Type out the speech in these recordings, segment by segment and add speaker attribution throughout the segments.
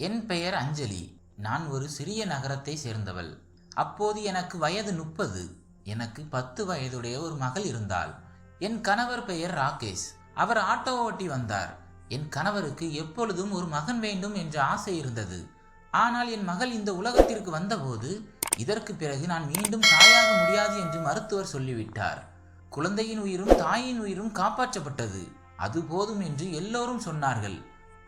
Speaker 1: என் பெயர் அஞ்சலி. நான் ஒரு சிறிய நகரத்தை சேர்ந்தவள். அப்போது எனக்கு வயது முப்பது. எனக்கு பத்து வயதுடைய ஒரு மகள் இருந்தாள். என் கணவர் பெயர் ராகேஷ். அவர் ஆட்டோ ஓட்டி வந்தார். என் கணவருக்கு எப்பொழுதும் ஒரு மகன் வேண்டும் என்ற ஆசை இருந்தது. ஆனால் என் மகள் இந்த உலகத்திற்கு வந்தபோது இதற்கு பிறகு நான் மீண்டும் தாயாக முடியாது என்று மருத்துவர் சொல்லிவிட்டார். குழந்தையின் உயிரும் தாயின் உயிரும் காப்பாற்றப்பட்டது. அது போதும் என்று எல்லோரும் சொன்னார்கள்.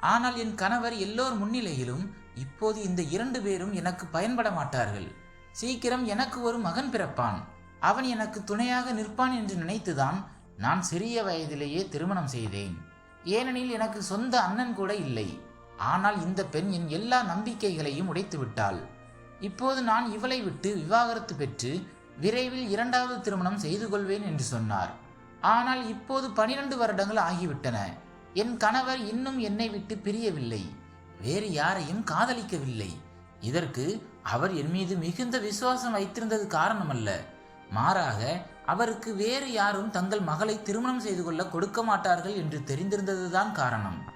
Speaker 1: ஆனால் என் கணவர் எல்லோர் முன்னிலையிலும் இப்போது இந்த இரண்டு பேரும் எனக்கு பயன்பட மாட்டார்கள். சீக்கிரம் எனக்கு ஒரு மகன் பிறப்பான். அவன் எனக்கு துணையாக நிற்பான் என்று நினைத்துதான் நான் சிறிய வயதிலேயே திருமணம் செய்தேன். ஏனெனில் எனக்கு சொந்த அண்ணன் கூட இல்லை. ஆனால் இந்த பெண் என் எல்லா நம்பிக்கைகளையும் உடைத்து விட்டாள் இப்போது நான் இவளை விட்டு விவாகரத்து பெற்று விரைவில் இரண்டாவது திருமணம் செய்து கொள்வேன் என்று சொன்னார். ஆனால் இப்போது பனிரெண்டு வருடங்கள் ஆகிவிட்டன. என் கணவர் இன்னும் என்னை விட்டு பிரியவில்லை. வேறு யாரையும் காதலிக்கவில்லை. இதற்கு அவர் என் மீது மிகுந்த விசுவாசம் வைத்திருந்தது காரணமல்ல. மாறாக அவருக்கு வேறு யாரும் தங்கள் மகளை திருமணம் செய்து கொள்ள கொடுக்க மாட்டார்கள் என்று தெரிந்திருந்ததுதான் காரணம்.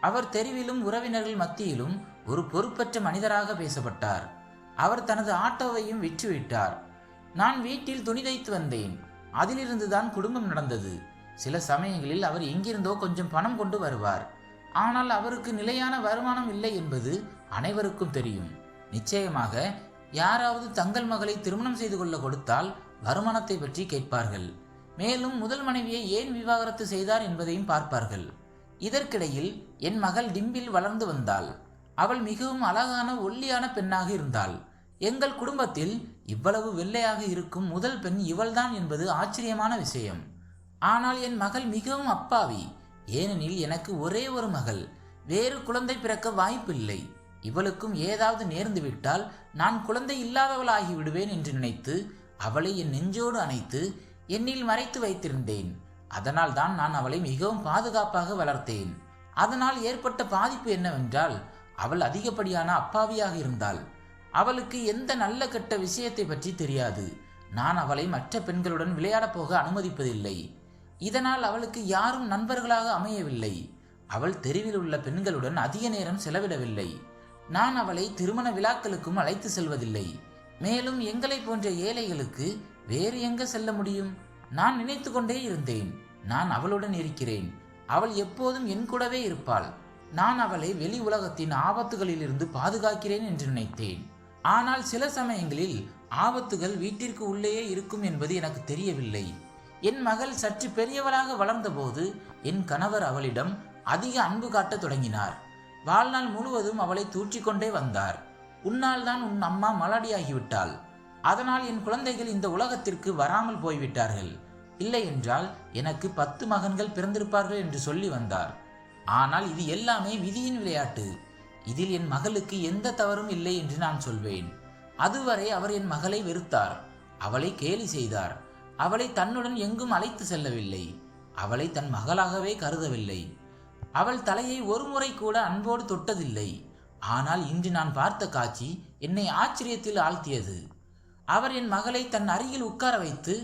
Speaker 1: அவர் தெருவிலும் உறவினர்கள் மத்தியிலும் ஒரு பொறுப்பற்ற மனிதராக பேசப்பட்டார். அவர் தனது ஆட்டோவையும் விற்றுவிட்டார். நான் வீட்டில் துணி தைத்து வந்தேன். அதிலிருந்துதான் குடும்பம் நடந்தது. சில சமயங்களில் அவர் எங்கிருந்தோ கொஞ்சம் பணம் கொண்டு வருவார். ஆனால் அவருக்கு நிலையான வருமானம் இல்லை என்பது அனைவருக்கும் தெரியும். நிச்சயமாக யாராவது தங்கள் மகளை திருமணம் செய்து கொள்ள கொடுத்தால் வருமானத்தை பற்றி கேட்பார்கள். மேலும் முதல் மனைவியை ஏன் விவாகரத்து செய்தார் என்பதையும் பார்ப்பார்கள். இதற்கிடையில் என் மகள் டிம்பில் வளர்ந்து வந்தாள். அவள் மிகவும் அழகான ஒல்லியான பெண்ணாக இருந்தாள். எங்கள் குடும்பத்தில் இவ்வளவு வெள்ளையாக இருக்கும் முதல் பெண் இவள்தான் என்பது ஆச்சரியமான விஷயம். ஆனால் என் மகள் மிகவும் அப்பாவி. ஏனெனில் எனக்கு ஒரே ஒரு மகள். வேறு குழந்தை பிறக்க வாய்ப்பில்லை. இவளுக்கும் ஏதாவது நேர்ந்துவிட்டால் நான் குழந்தை இல்லாதவளாகி விடுவேன் என்று நினைத்து அவளை என் நெஞ்சோடு அணைத்து என்னில் மறைத்து வைத்திருந்தேன். அதனால் தான் நான் அவளை மிகவும் பாதுகாப்பாக வளர்த்தேன். அதனால் ஏற்பட்ட பாதிப்பு என்னவென்றால் அவள் அதிகப்படியான அப்பாவியாக இருந்தாள். அவளுக்கு எந்த நல்ல கெட்ட விஷயத்தை பற்றி தெரியாது. நான் அவளை மற்ற பெண்களுடன் விளையாடப் போக அனுமதிப்பதில்லை. இதனால் அவளுக்கு யாரும் நண்பர்களாக அமையவில்லை. அவள் தெருவில் உள்ள பெண்களுடன் அதிக நேரம் செலவிடவில்லை. நான் அவளை திருமண விழாக்களுக்கும் அழைத்து செல்வதில்லை. மேலும் எங்களை போன்ற ஏழைகளுக்கு வேறு எங்க செல்ல முடியும்? நான் நினைத்து கொண்டே இருந்தேன். நான் அவளுடன் இருக்கிறேன். அவள் எப்போதும் என் கூடவே இருப்பாள். நான் அவளை வெளி உலகத்தின் ஆபத்துகளிலிருந்து பாதுகாக்கிறேன் என்று நினைத்தேன். ஆனால் சில சமயங்களில் ஆபத்துகள் வீட்டிற்கு உள்ளேயே இருக்கும் என்பது எனக்கு தெரியவில்லை. என் மகள் சற்று பெரியவளாக வளர்ந்தபோது என் கணவர் அவளிடம் அதிக அன்பு காட்டத் தொடங்கினார். வாழ்நாள் முழுவதும் அவளை தூற்றிக்கொண்டே வந்தார். உன்னால் தான் உன் அம்மா மலடியாகிவிட்டாள். அதனால் என் குழந்தைகள் இந்த உலகத்திற்கு வராமல் போய்விட்டார்கள். இல்லை என்றால் எனக்கு பத்து மகன்கள் பிறந்திருப்பார்கள் என்று சொல்லி வந்தார். ஆனால் இது எல்லாமே விதியின் விளையாட்டு. இதில் என் மகளுக்கு எந்த தவறும் இல்லை என்று நான் சொல்வேன். அதுவரை அவர் என் மகளை வெறுத்தார். அவளை கேலி செய்தார். அவளை தன்னுடன் எங்கும் அழைத்து செல்லவில்லை. அவளை தன் மகளாகவே கருதவில்லை. அவள் தலையை ஒருமுறை கூட அன்போடு தொட்டதில்லை. ஆனால் இன்று நான் பார்த்த காட்சி என்னை ஆச்சரியத்தில் ஆழ்த்தியது. அவர் என் மகளை தன் அருகில் உட்கார வைத்து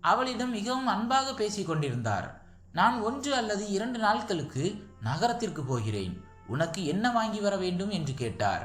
Speaker 1: அவளிடம் மிகவும் அன்பாக பேசிக் கொண்டிருந்தார். நான் ஒன்று அல்லது இரண்டு நாட்களுக்கு நகரத்திற்கு போகிறேன். உனக்கு என்ன வாங்கி வர வேண்டும் என்று கேட்டார்.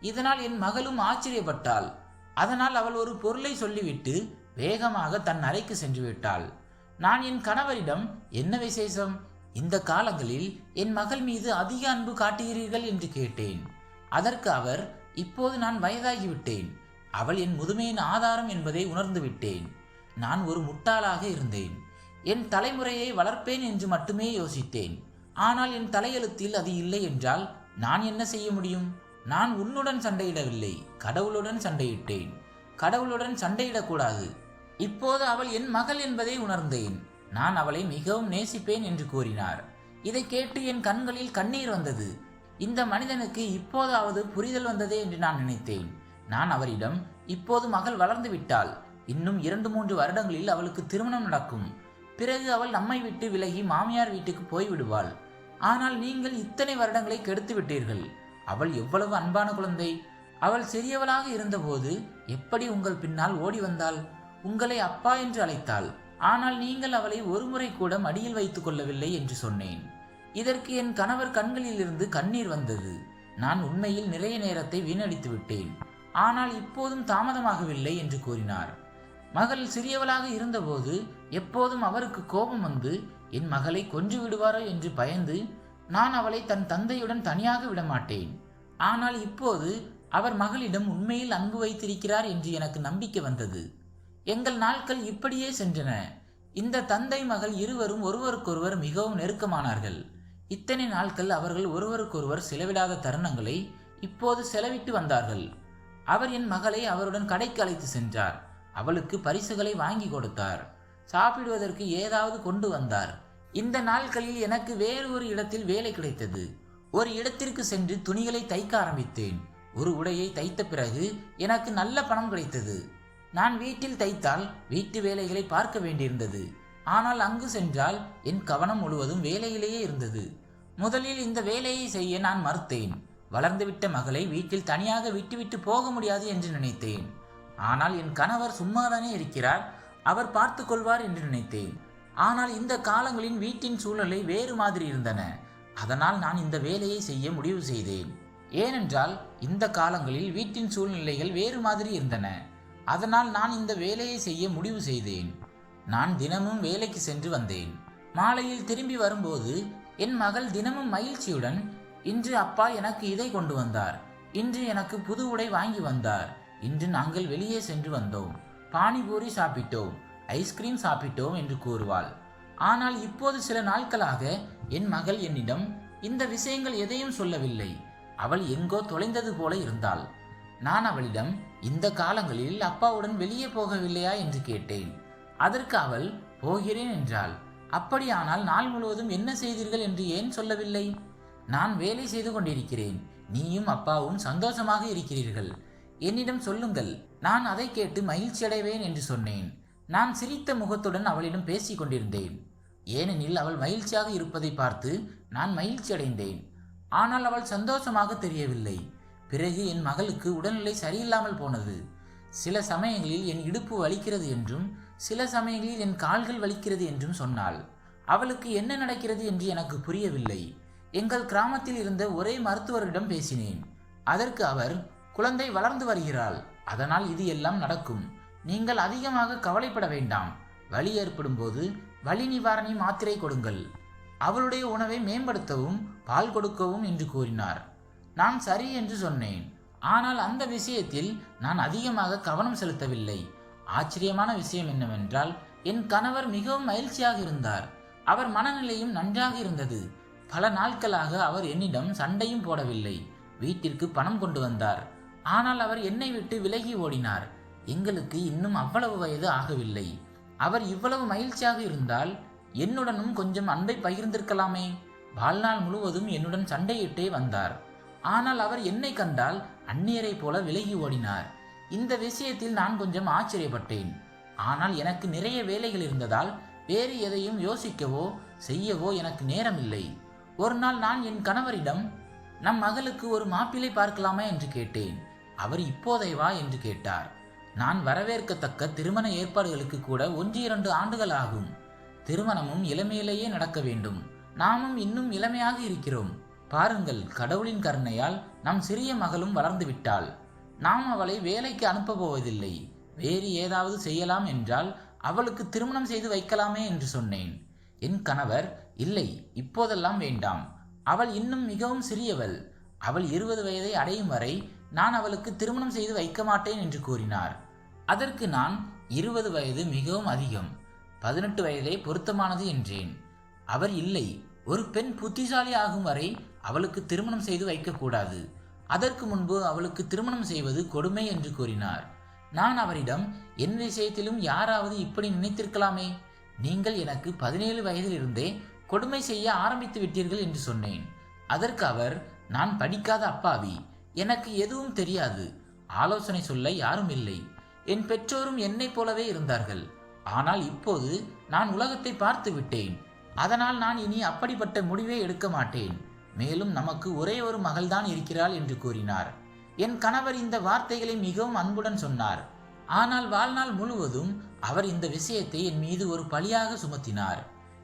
Speaker 1: இதனால் என் மகளும் ஆச்சரியப்பட்டாள். அதனால் அவள் ஒரு பொருளை சொல்லிவிட்டு வேகமாக தன் அறைக்கு சென்று விட்டாள் நான் என் கணவரிடம் என்ன விசேஷம்? இந்த காலங்களில் என் மகள் மீது அதிக அன்பு காட்டுகிறீர்கள் என்று கேட்டேன். அதற்கு அவர் இப்போது நான் வயதாகிவிட்டேன். அவள் என் முதுமையின் ஆதாரம் என்பதை உணர்ந்து விட்டேன். நான் ஒரு முட்டாளாக இருந்தேன். என் தலைமுறையை வளர்ப்பேன் என்று மட்டுமே யோசித்தேன். ஆனால் என் தலையெழுத்தில் அது இல்லை என்றால் நான் என்ன செய்ய முடியும்? நான் உன்னுடன் சண்டையிடவில்லை. கடவுளுடன் சண்டையிட்டேன். கடவுளுடன் சண்டையிடக்கூடாது. இப்போது அவள் என் மகள் என்பதை உணர்ந்தேன். நான் அவளை மிகவும் நேசிப்பேன் என்று கூறினார். இதை கேட்டு என் கண்களில் கண்ணீர் வந்தது. இந்த மனிதனுக்கு இப்போதாவது புரிதல் வந்ததே என்று நான் நினைத்தேன். நான் அவரிடம் இப்போது மகள் வளர்ந்து விட்டாள். இன்னும் இரண்டு மூன்று வருடங்களில் அவளுக்கு திருமணம் நடக்கும். பிறகு அவள் நம்மை விட்டு விலகி மாமியார் வீட்டுக்கு போய்விடுவாள் ஆனால் நீங்கள் இத்தனை வருடங்களை கெடுத்து விட்டீர்கள். அவள் எவ்வளவு அன்பான குழந்தை. அவள் சிறியவளாக இருந்தபோது எப்படி உங்கள் பின்னால் ஓடி வந்தாள்? உங்களை அப்பா என்று அழைத்தாள். ஆனால் நீங்கள் அவளை ஒருமுறை கூட மடியில் வைத்துக் கொள்ளவில்லை என்று சொன்னேன். இதற்கு என் கணவர் கண்களிலிருந்து கண்ணீர் வந்தது. நான் உண்மையில் நிறைய நேரத்தை வீணடித்து விட்டேன். ஆனால் இப்போதும் தாமதமாகவில்லை என்று கூறினார். மகள் சிறியவளாக இருந்தபோது எப்போதும் அவருக்கு கோபம் வந்து என் மகளை கொன்று விடுவாரோ என்று பயந்து நான் அவளை தன் தந்தையுடன் தனியாக விடமாட்டேன். ஆனால் இப்போது அவர் மகளிடம் உண்மையில் அன்பு வைத்திருக்கிறார் என்று எனக்கு நம்பிக்கை வந்தது. எங்கள் நாட்கள் இப்படியே சென்றன. இந்த தந்தை மகள் இருவரும் ஒருவருக்கொருவர் மிகவும் நெருக்கமானார்கள். இத்தனை நாட்கள் அவர்கள் ஒருவருக்கொருவர் செலவிடாத தருணங்களை இப்போது செலவிட்டு வந்தார்கள். அவர் என் மகளை அவருடன் கடைக்கு அழைத்து சென்றார். அவளுக்கு பரிசுகளை வாங்கி கொடுத்தார். சாப்பிடுவதற்கு ஏதாவது கொண்டு வந்தார். இந்த நாட்களில் எனக்கு வேறு ஒரு இடத்தில் வேலை கிடைத்தது. ஒரு இடத்திற்கு சென்று துணிகளை தைக்க ஆரம்பித்தேன். ஒரு உடையை தைத்த பிறகு எனக்கு நல்ல பணம் கிடைத்தது. நான் வீட்டில் தைத்தால் வீட்டு வேலைகளை பார்க்க வேண்டியிருந்தது. ஆனால் அங்கு சென்றால் என் கவனம் முழுவதும் வேலையிலேயே இருந்தது. முதலில் இந்த வேலையை செய்ய நான் மறுத்தேன். வளர்ந்துவிட்ட மகளை வீட்டில் தனியாக விட்டுவிட்டு போக முடியாது என்று நினைத்தேன். ஆனால் என் கணவர் சும்மாதானே இருக்கிறார் அவர் பார்த்து கொள்வார் என்று நினைத்தேன். ஆனால் இந்த காலங்களின் வீட்டின் சூழ்நிலை வேறு மாதிரி இருந்தன. அதனால் நான் இந்த வேலையை செய்ய முடிவு செய்தேன். ஏனென்றால் இந்த காலங்களில் வீட்டின் சூழ்நிலைகள் வேறு மாதிரி இருந்தன. அதனால் நான் இந்த வேலையை செய்ய முடிவு செய்தேன். நான் தினமும் வேலைக்கு சென்று வந்தேன். மாலையில் திரும்பி வரும்போது என் மகள் தினமும் மகிழ்ச்சியுடன் இன்று அப்பா எனக்கு இதை கொண்டு வந்தார். இன்று எனக்கு புது உடை வாங்கி வந்தார். இன்று நாங்கள் வெளியே சென்று வந்தோம். பானிபூரி சாப்பிட்டோம். ஐஸ்கிரீம் சாப்பிட்டோம் என்று கூறுவாள். ஆனால் இப்போது சில நாட்களாக என் மகள் என்னிடம் இந்த விஷயங்கள் எதையும் சொல்லவில்லை. அவள் எங்கோ தொலைந்தது போல இருந்தாள். நான் அவளிடம் இந்த காலங்களில் அப்பாவுடன் வெளியே போகவில்லையா என்று கேட்டேன். அதற்கு அவள் போகிறேன் என்றாள். அப்படியானால் நாள் முழுவதும் என்ன செய்தீர்கள் என்று ஏன் சொல்லவில்லை? நான் வேலை செய்து கொண்டிருக்கிறேன். நீயும் அப்பாவும் சந்தோஷமாக இருக்கிறீர்கள். என்னிடம் சொல்லுங்கள். நான் அதை கேட்டு மகிழ்ச்சி அடைவேன் என்று சொன்னேன். நான் சிரித்த முகத்துடன் அவளிடம் பேசிக் கொண்டிருந்தேன். ஏனெனில் அவள் மகிழ்ச்சியாக இருப்பதை பார்த்து நான் மகிழ்ச்சி அடைந்தேன். ஆனால் அவள் சந்தோஷமாக தெரியவில்லை. பிறகு என் மகளுக்கு உடல்நிலை சரியில்லாமல் போனது. சில சமயங்களில் என் இடுப்பு வலிக்கிறது என்றும் சில சமயங்களில் என் கால்கள் வலிக்கிறது என்றும் சொன்னாள். அவளுக்கு என்ன நடக்கிறது என்று எனக்கு புரியவில்லை. எங்கள் கிராமத்தில் இருந்த ஒரே மருத்துவரிடம் பேசினேன். அதற்கு அவர் குழந்தை வளர்ந்து வருகிறாள். அதனால் இது எல்லாம் நடக்கும். நீங்கள் அதிகமாக கவலைப்பட வேண்டாம். வலி ஏற்படும் போது வலி நிவாரணி மாத்திரை கொடுங்கள். அவளுடைய உணவை மேம்படுத்தவும் பால் கொடுக்கவும் என்று கூறினார். நான் சரி என்று சொன்னேன். ஆனால் அந்த விஷயத்தில் நான் அதிகமாக கவனம் செலுத்தவில்லை. ஆச்சரியமான விஷயம் என்னவென்றால் என் கணவர் மிகவும் மகிழ்ச்சியாக இருந்தார். அவர் மனநிலையும் நன்றாக இருந்தது. பல நாட்களாக அவர் என்னிடம் சண்டையும் போடவில்லை. வீட்டிற்கு பணம் கொண்டு வந்தார். ஆனால் அவர் என்னை விட்டு விலகி ஓடினார். எங்களுக்கு இன்னும் அவ்வளவு வயது ஆகவில்லை. அவர் இவ்வளவு மகிழ்ச்சியாக இருந்தால் என்னுடனும் கொஞ்சம் அன்பை பகிர்ந்திருக்கலாமே. வாழ்நாள் முழுவதும் என்னுடன் சண்டையிட்டே வந்தார். ஆனால் அவர் என்னை கண்டால் அந்நியரை போல விலகி ஓடினார். இந்த விஷயத்தில் நான் கொஞ்சம் ஆச்சரியப்பட்டேன். ஆனால் எனக்கு நிறைய வேலைகள் இருந்ததால் வேறு எதையும் யோசிக்கவோ செய்யவோ எனக்கு நேரமில்லை. ஒரு நாள் நான் என் கணவரிடம் நம் மகளுக்கு ஒரு மாப்பிள்ளை பார்க்கலாமா? என்று கேட்டேன். அவர் இப்போதை வா என்று கேட்டார். நான் வரவேற்கத்தக்க திருமண ஏற்பாடுகளுக்கு கூட ஒன்று இரண்டு ஆண்டுகள் ஆகும். திருமணமும் இளமையிலேயே நடக்க வேண்டும். நாமும் இன்னும் இளமையாக இருக்கிறோம். பாருங்கள் கடவுளின் கருணையால் நம் சிறிய மகளும் வளர்ந்து விட்டாள். நாம் அவளை வேலைக்கு அனுப்ப போவதில்லை. வேறு ஏதாவது செய்யலாம் என்றால் அவளுக்கு திருமணம் செய்து வைக்கலாமே என்று சொன்னேன். என் கணவர் இல்லை இப்போதெல்லாம் வேண்டாம். அவள் இன்னும் மிகவும் சிறியவள். அவள் இருபது வயதை அடையும் வரை நான் அவளுக்கு திருமணம் செய்து வைக்க மாட்டேன் என்று கூறினார். அதற்கு நான் இருபது வயது மிகவும் அதிகம். பதினெட்டு வயதே பொருத்தமானது என்றேன். அவர் இல்லை. ஒரு பெண் புத்திசாலி ஆகும் வரை அவளுக்கு திருமணம் செய்து வைக்கக்கூடாது. அதற்கு முன்பு அவளுக்கு திருமணம் செய்வது கொடுமை என்று கூறினார். நான் அவரிடம் என் விஷயத்திலும் யாராவது இப்படி நினைத்திருக்கலாமே? நீங்கள் எனக்கு பதினேழு வயதிலிருந்தே கொடுமை செய்ய ஆரம்பித்து விட்டீர்கள் என்று சொன்னேன். அதற்கு அவர் நான் படிக்காத அப்பாவி. எனக்கு எதுவும் தெரியாது. ஆலோசனை சொல்ல யாரும் இல்லை. என் பெற்றோரும் என்னைப் போலவே இருந்தார்கள். ஆனால் இப்போது நான் உலகத்தை பார்த்து விட்டேன். அதனால் நான் இனி அப்படிப்பட்ட முடிவே எடுக்க மாட்டேன். மேலும் நமக்கு ஒரே ஒரு மகள்தான் இருக்கிறாள் என்று கூறினார். என் கணவர் இந்த வார்த்தைகளை மிகவும் அன்புடன் சொன்னார். ஆனால் வாழ்நாள் முழுவதும் அவர் இந்த விஷயத்தை என் மீது ஒரு பழியாக சுமத்தினார்.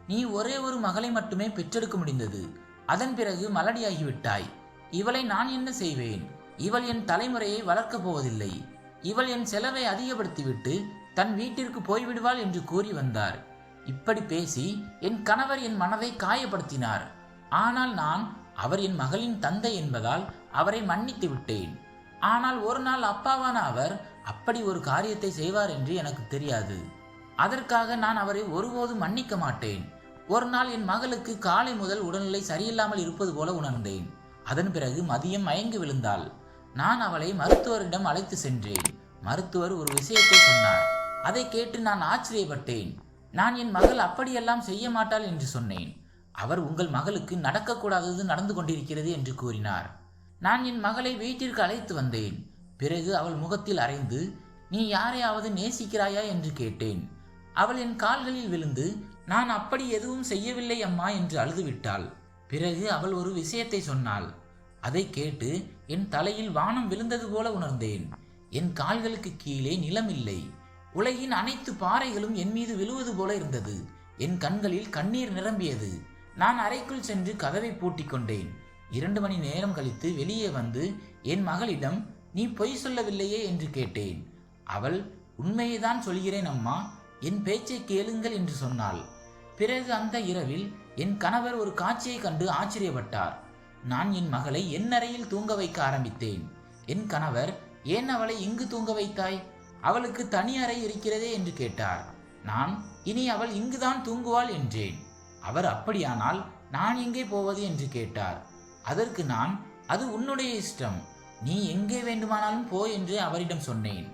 Speaker 1: நீ ஒரே ஒரு மகளை மட்டுமே பெற்றெடுக்க முடிந்தது. அதன் பிறகு மலடியாகிவிட்டாய். இவளை நான் என்ன செய்வேன்? இவள் என் தலைமுறையை வளர்க்கப் போவதில்லை. இவள் என் செலவை அதிகப்படுத்திவிட்டு தன் வீட்டிற்கு போய்விடுவாள் என்று கூறி வந்தார். இப்படி பேசி என் கணவர் என் மனதை காயப்படுத்தினார். ஆனால் நான் அவர் என் மகளின் தந்தை என்பதால் அவரை மன்னித்து விட்டேன். ஆனால் ஒரு நாள் அப்பாவான அவர் அப்படி ஒரு காரியத்தை செய்வார் என்று எனக்கு தெரியாது. அதற்காக நான் அவரை ஒருபோதும் மன்னிக்க மாட்டேன். ஒரு நாள் என் மகளுக்கு காலை முதல் உடல்நிலை சரியில்லாமல் இருப்பது போல உணர்ந்தேன். அதன் பிறகு மதியம் மயங்கி விழுந்தாள். நான் அவளை மருத்துவரிடம் அழைத்து சென்றேன். மருத்துவர் ஒரு விஷயத்தை சொன்னார். அதை கேட்டு நான் ஆச்சரியப்பட்டேன். நான் என் மகள் அப்படியெல்லாம் செய்ய மாட்டாள் என்று சொன்னேன். அவர் உங்கள் மகளுக்கு நடக்கக்கூடாதது நடந்து கொண்டிருக்கிறது என்று கூறினார். நான் என் மகளை வீட்டிற்கு அழைத்து வந்தேன். பிறகு அவள் முகத்தில் அறைந்து நீ யாரையாவது நேசிக்கிறாயா? என்று கேட்டேன். அவள் என் கால்களில் விழுந்து நான் அப்படி எதுவும் செய்யவில்லை அம்மா என்று அழுதுவிட்டாள். பிறகு அவள் ஒரு விஷயத்தை சொன்னாள். அதை கேட்டு என் தலையில் வானம் விழுந்தது போல உணர்ந்தேன். என் கால்களுக்கு கீழே நிலம் இல்லை உலகின் அனைத்து பாறைகளும் என் மீது விழுவது போல இருந்தது. என் கண்களில் கண்ணீர் நிரம்பியது. நான் அறைக்குள் சென்று கதவை பூட்டிக் கொண்டேன். இரண்டு மணி நேரம் கழித்து வெளியே வந்து என் மகளிடம் நீ பொய் சொல்லவில்லையே? என்று கேட்டேன். அவள் உண்மையை தான் சொல்கிறேன் அம்மா. என் பேச்சை கேளுங்கள் என்று சொன்னாள். பிறகு அந்த இரவில் என் கணவர் ஒரு காட்சியை கண்டு ஆச்சரியப்பட்டார். நான் என் மகளை என் அறையில் தூங்க வைக்க ஆரம்பித்தேன். என் கணவர் ஏன் அவளை இங்கு தூங்க வைத்தாய்? அவளுக்கு தனி அறை இருக்கிறதே என்று கேட்டார். நான் இனி அவள் இங்குதான் தூங்குவாள் என்றேன். அவர் அப்படியானால் நான் எங்கே போவது என்று கேட்டார். அதற்கு நான் அது உன்னுடைய இஷ்டம். நீ எங்கே வேண்டுமானாலும் போ என்று அவரிடம் சொன்னேன்.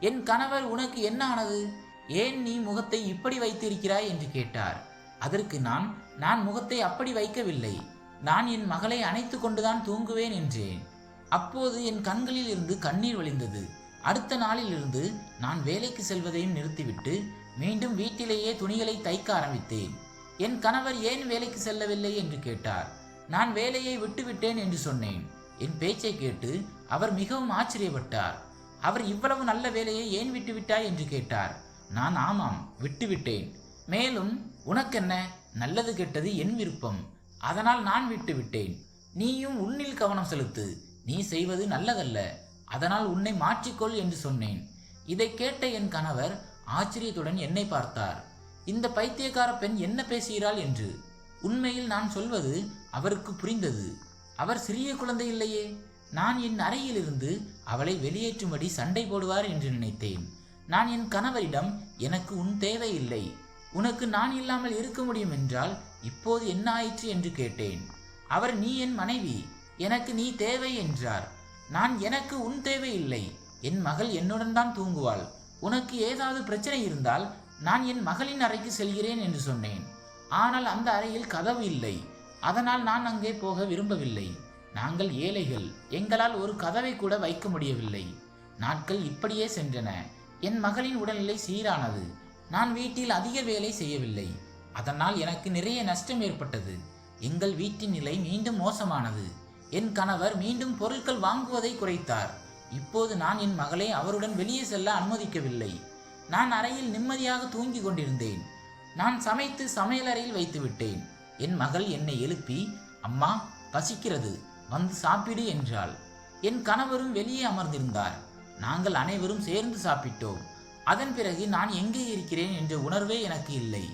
Speaker 1: என் கணவர் உனக்கு என்ன ஆனது? ஏன் நீ முகத்தை இப்படி வைத்திருக்கிறாய் என்று கேட்டார். அதற்கு நான் நான் முகத்தை அப்படி வைக்கவில்லை. நான் என் மகளை அணைத்து கொண்டுதான் தூங்குவேன் என்றேன். அப்போது என் கண்களில் இருந்து கண்ணீர் வழிந்தது. அடுத்த நாளிலிருந்து நான் வேலைக்கு செல்வதையும் நிறுத்திவிட்டு மீண்டும் வீட்டிலேயே துணிகளை தைக்க ஆரம்பித்தேன். என் கணவர் ஏன் வேலைக்கு செல்லவில்லை என்று கேட்டார். நான் வேலையை விட்டுவிட்டேன் என்று சொன்னேன். என் பேச்சை கேட்டு அவர் மிகவும் ஆச்சரியப்பட்டார். அவர் இவ்வளவு நல்ல வேலையை ஏன் விட்டுவிட்டாய் என்று கேட்டார். நான் ஆமாம் விட்டுவிட்டேன். மேலும் உனக்கென்ன? நல்லது கெட்டது என் விருப்பம். அதனால் நான் விட்டுவிட்டேன். நீயும் உன்னில் கவனம் செலுத்து. நீ செய்வது நல்லதல்ல. அதனால் உன்னை மாற்றிக்கொள் என்று சொன்னேன். இதை கேட்ட என் கணவர் ஆச்சரியத்துடன் என்னை பார்த்தார். இந்த பைத்தியக்கார பெண் என்ன பேசுகிறாள் என்று? உண்மையில் நான் சொல்வது அவருக்கு புரிந்தது. அவர் சிறிய குழந்தை இல்லையே. நான் என் அறையிலிருந்து அவளை வெளியேற்றும்படி சண்டை போடுவார் என்று நினைத்தேன். நான் என் கணவரிடம் எனக்கு உன் தேவையில்லை உனக்கு நான் இல்லாமல் இருக்க முடியும் என்றால் இப்போது என்ன ஆயிற்று என்று கேட்டேன். அவர் நீ என் மனைவி. எனக்கு நீ தேவை என்றார். நான் எனக்கு உன் தேவை இல்லை. என் மகள் என்னுடன் தான் தூங்குவாள். உனக்கு ஏதாவது பிரச்சனை இருந்தால் நான் என் மகளின் அறைக்கு செல்கிறேன் என்று சொன்னேன். ஆனால் அந்த அறையில் கதவு இல்லை. அதனால் நான் அங்கே போக விரும்பவில்லை. நாங்கள் ஏழைகள். எங்களால் ஒரு கதவை கூட வைக்க முடியவில்லை. நாட்கள் இப்படியே சென்றன. என் மகளின் உடல்நிலை சீரானது. நான் வீட்டில் அதிக வேலை செய்யவில்லை. அதனால் எனக்கு நிறைய நஷ்டம் ஏற்பட்டது. எங்கள் வீட்டின் நிலை மீண்டும் மோசமானது. என் கணவர் மீண்டும் பொருட்கள் வாங்குவதை குறைத்தார். இப்போது நான் என் மகளை அவருடன் வெளியே செல்ல அனுமதிக்கவில்லை. நான் அறையில் நிம்மதியாக தூங்கிக் கொண்டிருந்தேன். நான் சமைத்து சமையலறையில் வைத்து விட்டேன். என் மகள் என்னை எழுப்பி அம்மா பசிக்கிறது. வந்து சாப்பிடு என்றாள். என் கணவரும் வெளியே அமர்ந்திருந்தார். நாங்கள் அனைவரும் சேர்ந்து சாப்பிட்டோம். அதன் பிறகு நான் எங்கே இருக்கிறேன்? என்ற உணர்வே எனக்கு இல்லை.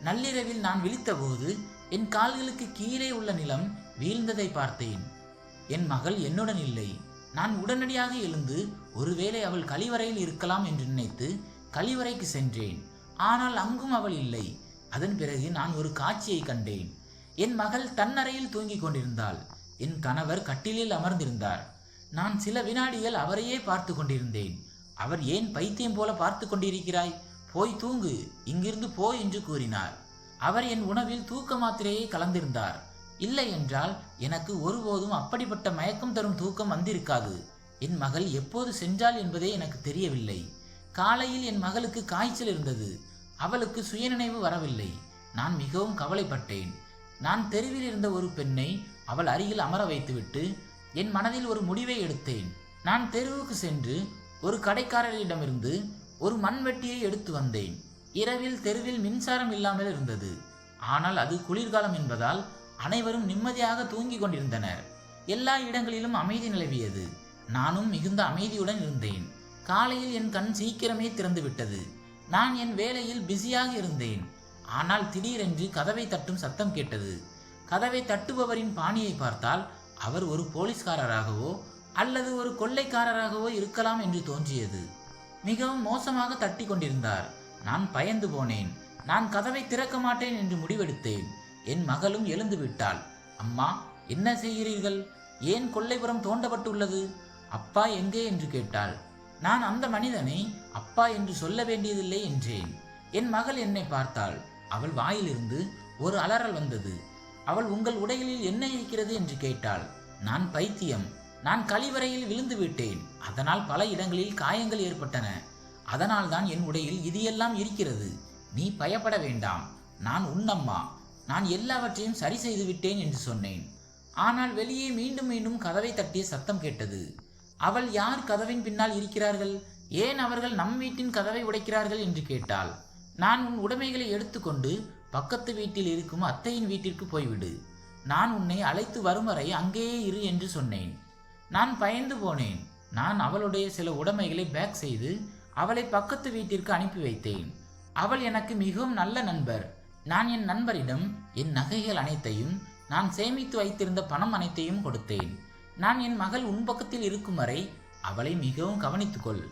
Speaker 1: நள்ளிரவில் நான் விழித்தபோது என் கால்களுக்கு கீழே உள்ள நிலம் வீழ்ந்ததை பார்த்தேன். என் மகள் என்னுடன் இல்லை. நான் உடனடியாக எழுந்து ஒருவேளை அவள் கழிவறையில் இருக்கலாம் என்று நினைத்து கழிவறைக்கு சென்றேன். ஆனால் அங்கும் அவள் இல்லை. அதன் பிறகு நான் ஒரு காட்சியை கண்டேன். என் மகள் தன்னறையில் தூங்கிக் கொண்டிருந்தாள். என் கணவர் கட்டிலில் அமர்ந்திருந்தார். நான் சில வினாடிகள் அவரையே பார்த்து கொண்டிருந்தேன். அவர் ஏன் பைத்தியம் போல பார்த்து கொண்டிருக்கிறாய்? போய் தூங்கு. இங்கிருந்து போ என்று கூறினார். அவர் என் உணவில் தூக்க மாத்திரையை கலந்திருந்தார். இல்லை என்றால் எனக்கு ஒருபோதும் அப்படிப்பட்ட மயக்கம் தரும் தூக்கம் வந்திருக்காது. என் மகள் எப்போது சென்றாள் என்பதே எனக்கு தெரியவில்லை. காலையில் என் மகளுக்கு காய்ச்சல் இருந்தது. அவளுக்கு சுயநினைவு வரவில்லை. நான் மிகவும் கவலைப்பட்டேன். நான் தெருவில் இருந்த ஒரு பெண்ணை அவள் அருகில் அமர வைத்துவிட்டு என் மனதில் ஒரு முடிவை எடுத்தேன். நான் தெருவுக்கு சென்று ஒரு கடைக்காரரிடமிருந்து ஒரு மண்வெட்டியை எடுத்து வந்தேன். இரவில் தெருவில் மின்சாரம் இல்லாமல் இருந்தது. ஆனால் அது குளிர்காலம் என்பதால் அனைவரும் நிம்மதியாக தூங்கிக் கொண்டிருந்தனர். எல்லா இடங்களிலும் அமைதி நிலவியது. நானும் மிகுந்த அமைதியுடன் இருந்தேன். காலையில் என் கண் சீக்கிரமே திறந்துவிட்டது. நான் என் வேலையில் பிஸியாக இருந்தேன். ஆனால் திடீரென்று கதவை தட்டும் சத்தம் கேட்டது. கதவை தட்டுபவரின் பாணியை பார்த்தால் அவர் ஒரு போலீஸ்காரராகவோ அல்லது ஒரு கொள்ளைக்காரராகவோ இருக்கலாம் என்று தோன்றியது. மிகவும் மோசமாக தட்டி கொண்டிருந்தார். நான் பயந்து போனேன். நான் கதவை திறக்க மாட்டேன் என்று முடிவெடுத்தேன். என் மகளும் எழுந்து விட்டாள். அம்மா என்ன செய்கிறீர்கள்? ஏன் கொல்லைப்புறம் தோண்டப்பட்டுள்ளது? அப்பா எங்கே? என்று கேட்டாள். நான் அந்த மனிதனை அப்பா என்று சொல்ல வேண்டியதில்லை என்றேன். என் மகள் என்னை பார்த்தாள். அவள் வாயிலிருந்து ஒரு அலறல் வந்தது. அவள் உங்கள் உடைகளில் என்ன இருக்கிறது என்று கேட்டாள். நான் பைத்தியம். நான் கழிவறையில் விழுந்து விட்டேன். அதனால் பல இடங்களில் காயங்கள் ஏற்பட்டன. அதனால்தான் என் உடையில் இது எல்லாம் இருக்கிறது. நீ பயப்பட வேண்டாம். நான் உன்னம்மா நான் எல்லாவற்றையும் சரி செய்து விட்டேன் என்று சொன்னேன். ஆனால் வெளியே மீண்டும் மீண்டும் கதவை தட்டிய சத்தம் கேட்டது. அவள் யார் கதவின் பின்னால் இருக்கிறார்கள்? ஏன் அவர்கள் நம் வீட்டின் கதவை உடைக்கிறார்கள் என்று கேட்டாள். நான் உன் உடைமைகளை எடுத்துக்கொண்டு பக்கத்து வீட்டில் இருக்கும் அத்தையின் வீட்டிற்கு போய்விடு. நான் உன்னை அழைத்து வரும் வரை அங்கேயே இரு என்று சொன்னேன். நான் பயந்து போனேன். நான் அவளுடைய சில உடைமைகளை பேக் செய்து அவளை பக்கத்து வீட்டிற்கு அனுப்பி வைத்தேன். அவள் எனக்கு மிகவும் நல்ல நண்பர். நான் என் நண்பரிடம் என் நகைகள் அனைத்தையும் நான் சேமித்து வைத்திருந்த பணம் அனைத்தையும் கொடுத்தேன். நான் என் மகள் உன் பக்கத்தில் இருக்கும் வரை அவளை மிகவும் கவனித்துக்கொள்.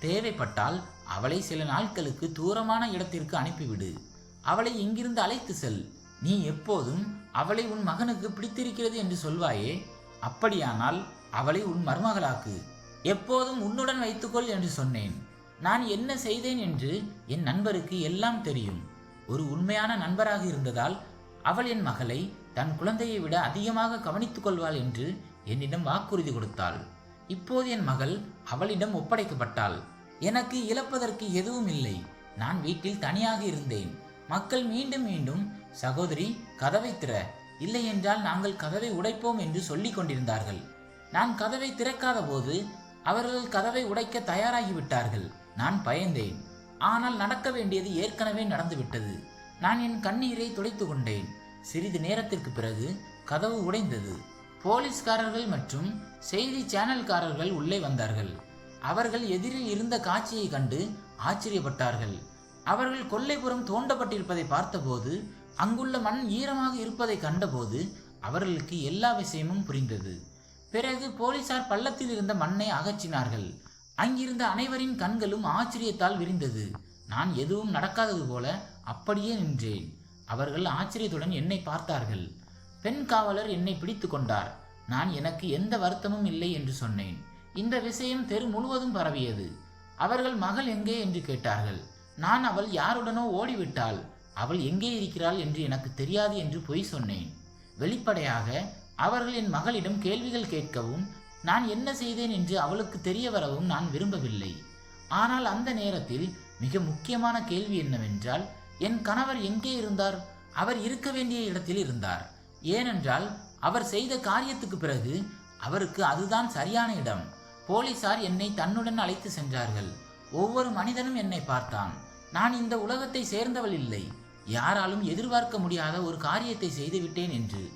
Speaker 1: தேவைப்பட்டால் அவளை சில நாட்களுக்கு தூரமான இடத்திற்கு அனுப்பிவிடு. அவளை இங்கிருந்து அழைத்து செல். நீ எப்போதும் அவளை உன் மகனுக்கு பிடித்திருக்கிறது என்று சொல்வாயே? அப்படியானால் அவளை உன் மருமகளாக்கு. எப்போதும் உன்னுடன் வைத்துக்கொள் என்று சொன்னேன். நான் என்ன செய்தேன் என்று என் நண்பருக்கு எல்லாம் தெரியும். ஒரு உண்மையான நண்பராக இருந்ததால் அவள் என் மகளை தன் குழந்தையை விட அதிகமாக கவனித்துக் கொள்வாள் என்று என்னிடம் வாக்குறுதி கொடுத்தாள். இப்போது என் மகள் அவளிடம் ஒப்படைக்கப்பட்டாள். எனக்கு இழப்பதற்கு எதுவும் இல்லை. நான் வீட்டில் தனியாக இருந்தேன். மக்கள் மீண்டும் மீண்டும் சகோதரி கதவை திற. இல்லை என்றால் நாங்கள் கதவை உடைப்போம் என்று சொல்லிக் கொண்டிருந்தார்கள். நான் கதவை திறக்காத போது அவர்கள் கதவை உடைக்க தயாராகிவிட்டார்கள். நான் பயந்தேன். ஆனால் நடக்க வேண்டியது ஏற்கனவே நடந்துவிட்டது. நான் என் கண்ணீரை துடைத்து கொண்டேன். சிறிது நேரத்திற்கு பிறகு கதவு உடைந்தது. போலீஸ்காரர்கள் மற்றும் செய்தி சேனல்காரர்கள் உள்ளே வந்தார்கள். அவர்கள் எதிரில் இருந்த காட்சியை கண்டு ஆச்சரியப்பட்டார்கள். அவர்கள் கொல்லைப்புறம் தோண்டப்பட்டிருப்பதை பார்த்தபோது அங்குள்ள மண் ஈரமாக இருப்பதை கண்டபோது அவர்களுக்கு எல்லா விஷயமும் புரிந்தது. பிறகு போலீசார் பள்ளத்தில் இருந்த மண்ணை அகற்றினார்கள். அங்கிருந்த அனைவரின் கண்களும் ஆச்சரியத்தால் விரிந்தது. நான் எதுவும் நடக்காதது போல அப்படியே நின்றேன். அவர்கள் ஆச்சரியத்துடன் என்னை பார்த்தார்கள். பெண் காவலர் என்னை பிடித்து கொண்டார். நான் எனக்கு எந்த வருத்தமும் இல்லை என்று சொன்னேன். இந்த விஷயம் தெரு முழுவதும் பரவியது. அவர்கள் மகள் எங்கே என்று கேட்டார்கள். நான் அவள் யாருடனோ ஓடிவிட்டாள். அவள் எங்கே இருக்கிறாள் என்று எனக்கு தெரியாது என்று பொய் சொன்னேன். வெளிப்படையாக அவர்கள் என் மகளிடம் கேள்விகள் கேட்கவும் நான் என்ன செய்தேன் என்று அவளுக்கு தெரிய வரவும் நான் விரும்பவில்லை. ஆனால் அந்த நேரத்தில் மிக முக்கியமான கேள்வி என்னவென்றால் என் கணவர் எங்கே இருந்தார்? அவர் இருக்க வேண்டிய இடத்தில் இருந்தார். ஏனென்றால் அவர் செய்த காரியத்துக்கு பிறகு அவருக்கு அதுதான் சரியான இடம். போலீசார் என்னை தன்னுடன் அழைத்து சென்றார்கள். ஒவ்வொரு மனிதனும் என்னை பார்த்தான். நான் இந்த உலகத்தை சேர்ந்தவள் இல்லை. யாராலும் எதிர்பார்க்க முடியாத ஒரு காரியத்தை செய்துவிட்டேன் என்று.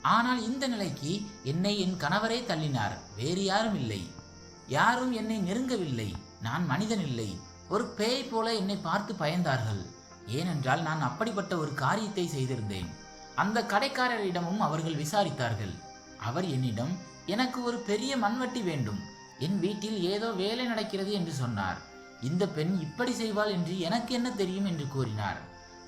Speaker 1: ஆனால் இந்த நிலைக்கு என்னை என் கணவரே தள்ளினார். வேறு யாரும் இல்லை. யாரும் என்னை நெருங்கவில்லை. நான் மனிதன் இல்லை. ஒரு பேய் போல என்னை பார்த்து பயந்தார்கள். ஏனென்றால் நான் அப்படிப்பட்ட ஒரு காரியத்தை செய்திருந்தேன். அந்த கடைக்காரரிடமும் அவர்கள் விசாரித்தார்கள். அவர் என்னிடம் எனக்கு ஒரு பெரிய மண்வெட்டி வேண்டும். என் வீட்டில் ஏதோ வேலை நடக்கிறது என்று சொன்னார். இந்த பெண் இப்படி செய்வாள் என்று எனக்கு என்ன தெரியும்? என்று கூறினார்.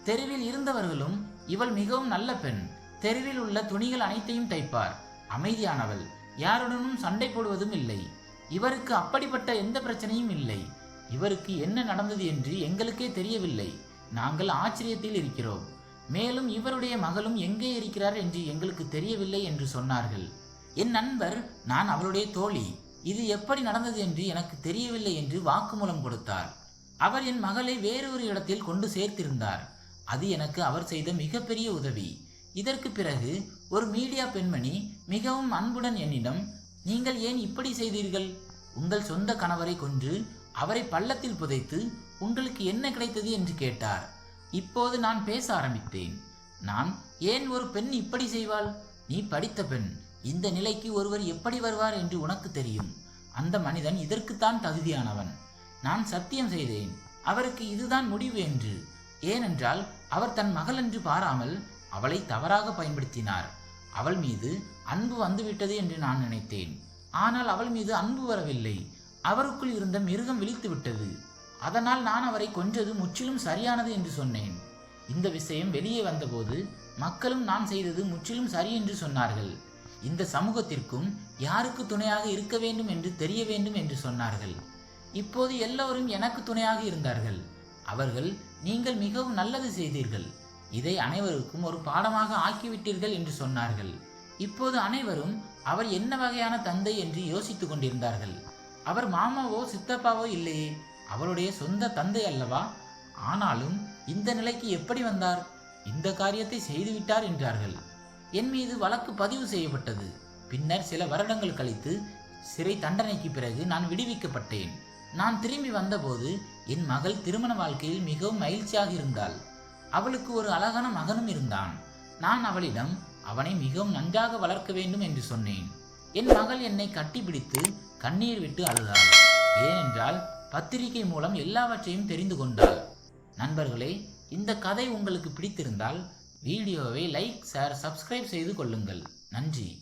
Speaker 1: தெருவில் இருந்தவர்களும் இவள் மிகவும் நல்ல பெண். தெருவில் உள்ள துணிகள் அனைத்தையும் தைப்பார். அமைதியானவள். யாருடனும் சண்டை போடுவதும் இல்லை. இவருக்கு அப்படிப்பட்ட எந்த பிரச்சனையும் இல்லை. இவருக்கு என்ன நடந்தது என்று எங்களுக்கே தெரியவில்லை. நாங்கள் ஆச்சரியத்தில் இருக்கிறோம். மேலும் இவருடைய மகளும் எங்கே இருக்கிறார் என்று எங்களுக்கு தெரியவில்லை என்று சொன்னார்கள். என் நண்பர் நான் அவளுடைய தோழி. இது எப்படி நடந்தது என்று எனக்கு தெரியவில்லை என்று வாக்குமூலம் கொடுத்தார். அவர் என் மகளை வேறொரு இடத்தில் கொண்டு சேர்த்திருந்தார். அது எனக்கு அவர் செய்த மிகப்பெரிய உதவி. இதற்கு பிறகு ஒரு மீடியா பெண்மணி மிகவும் அன்புடன் என்னிடம் நீங்கள் ஏன் இப்படி செய்தீர்கள்? உங்கள் சொந்த கணவரை கொன்று அவரை பள்ளத்தில் புதைத்து உங்களுக்கு என்ன கிடைத்தது? என்று கேட்டார். இப்போது நான் பேச ஆரம்பித்தேன். நான் ஏன் ஒரு பெண் இப்படி செய்வாள்? நீ படித்த பெண். இந்த நிலைக்கு ஒருவர் எப்படி வருவார் என்று உனக்கு தெரியும். அந்த மனிதன் இதற்குத்தான் தகுதியானவன். நான் சத்தியம் செய்தேன். அவருக்கு இதுதான் முடிவு என்று. ஏனென்றால் அவர் தன் மகள் என்று பாராமல் அவளை தவறாக பயன்படுத்தினார். அவள் மீது அன்பு வந்துவிட்டது என்று நான் நினைத்தேன். ஆனால் அவள் மீது அன்பு வரவில்லை. அவருக்குள் இருந்த மிருகம் விழித்து விட்டது. அதனால் நான் அவரை கொன்றது முற்றிலும் சரியானது என்று சொன்னேன். இந்த விஷயம் வெளியே வந்தபோது மக்களும் நான் செய்தது முற்றிலும் சரி என்று சொன்னார்கள். இந்த சமூகத்திற்கும் யாருக்கு துணையாக இருக்க வேண்டும் என்று தெரிய வேண்டும் என்று சொன்னார்கள். இப்போது எல்லோரும் எனக்கு துணையாக இருந்தார்கள். அவர்கள் நீங்கள் மிகவும் நல்லது செய்தீர்கள். இதை அனைவருக்கும் ஒரு பாடமாக ஆக்கிவிட்டீர்கள் என்று சொன்னார்கள். இப்போது அனைவரும் அவர் என்ன வகையான தந்தை என்று யோசித்துக் கொண்டிருந்தார்கள். அவர் மாமாவோ சித்தப்பாவோ இல்லையே? அவளுடைய சொந்த தந்தை அல்லவா? ஆனாலும் இந்த நிலைக்கு எப்படி வந்தார்? இந்த காரியத்தை செய்துவிட்டார் என்றார்கள். என் மீது வழக்கு பதிவு செய்யப்பட்டது. பின்னர் சில வருடங்கள் கழித்து சிறை தண்டனைக்கு பிறகு நான் விடுவிக்கப்பட்டேன். நான் திரும்பி வந்தபோது என் மகள் திருமண வாழ்க்கையில் மிகவும் மகிழ்ச்சியாக இருந்தாள். அவளுக்கு ஒரு அழகான மகனும் இருந்தான். நான் அவளிடம் அவனை மிகவும் நன்றாக வளர்க்க வேண்டும் என்று சொன்னேன். என் மகள் என்னை கட்டிப்பிடித்து கண்ணீர் விட்டு அழுதாள். ஏனென்றால் பத்திரிகை மூலம் எல்லாவற்றையும் தெரிந்து கொண்டாள். நண்பர்களே இந்த கதை உங்களுக்கு பிடித்திருந்தால் வீடியோவை லைக் ஷேர் சப்ஸ்கிரைப் செய்து கொள்ளுங்கள். நன்றி.